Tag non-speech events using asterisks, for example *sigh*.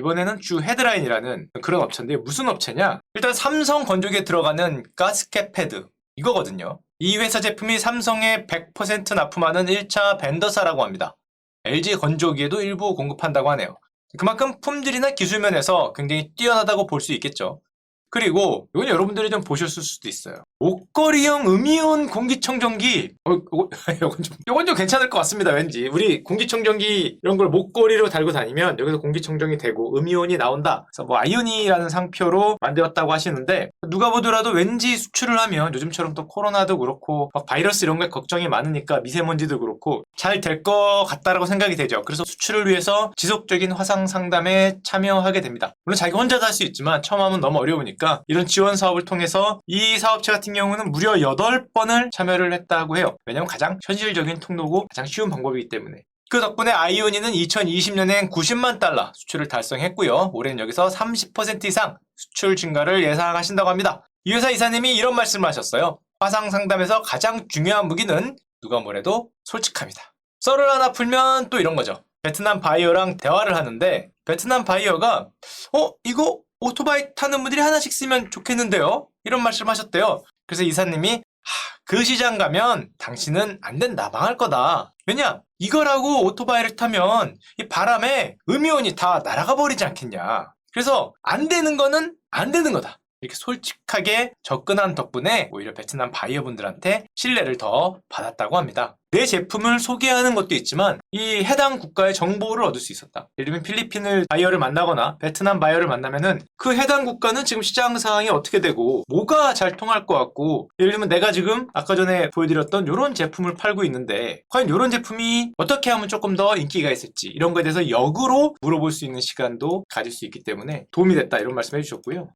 이번에는 주 헤드라인이라는 그런 업체인데 무슨 업체냐? 일단 삼성 건조기에 들어가는 가스켓 패드 이거거든요. 이 회사 제품이 삼성에 100% 납품하는 1차 벤더사라고 합니다. LG 건조기에도 일부 공급한다고 하네요. 그만큼 품질이나 기술 면에서 굉장히 뛰어나다고 볼 수 있겠죠. 그리고 이건 여러분들이 좀 보셨을 수도 있어요. 목걸이형 음이온 공기청정기. 어, 이거, *laughs* 이건 좀, 이건 좀 괜찮을 것 같습니다. 왠지 우리 공기청정기 이런 걸 목걸이로 달고 다니면 여기서 공기청정이 되고 음이온이 나온다. 그래서 뭐 아이오니라는 상표로 만들었다고 하시는데 누가 보더라도 왠지 수출을 하면 요즘처럼 또 코로나도 그렇고 막 바이러스 이런 게 걱정이 많으니까 미세먼지도 그렇고 잘 될 것 같다라고 생각이 되죠. 그래서 수출을 위해서 지속적인 화상 상담에 참여하게 됩니다. 물론 자기 혼자도 할 수 있지만 처음 하면 너무 어려우니까 이런 지원 사업을 통해서 이 사업체 같은 경우는 무려 8번을 참여를 했다고 해요. 왜냐면 가장 현실적인 통로고 가장 쉬운 방법이기 때문에. 그 덕분에 아이오니는 2020년엔 90만 달러 수출을 달성했고요. 올해는 여기서 30% 이상 수출 증가를 예상하신다고 합니다. 이 회사 이사님이 이런 말씀을 하셨어요. 화상 상담에서 가장 중요한 무기는 누가 뭐래도 솔직합니다. 썰을 하나 풀면 또 이런 거죠. 베트남 바이어랑 대화를 하는데 베트남 바이어가 어 이거 오토바이 타는 분들이 하나씩 쓰면 좋겠는데요? 이런 말씀 하셨대요. 그래서 이사님이 하, 그 시장 가면 당신은 안 된다 망할 거다. 왜냐 이거라고 오토바이를 타면 이 바람에 음이온이 다 날아가 버리지 않겠냐. 그래서 안 되는 거는 안 되는 거다. 이렇게 솔직하게 접근한 덕분에 오히려 베트남 바이어분들한테 신뢰를 더 받았다고 합니다. 내 제품을 소개하는 것도 있지만 이 해당 국가의 정보를 얻을 수 있었다. 예를 들면 필리핀을 바이어를 만나거나 베트남 바이어를 만나면은 그 해당 국가는 지금 시장 상황이 어떻게 되고 뭐가 잘 통할 것 같고 예를 들면 내가 지금 아까 전에 보여드렸던 이런 제품을 팔고 있는데 과연 이런 제품이 어떻게 하면 조금 더 인기가 있을지 이런 거에 대해서 역으로 물어볼 수 있는 시간도 가질 수 있기 때문에 도움이 됐다 이런 말씀 해 주셨고요.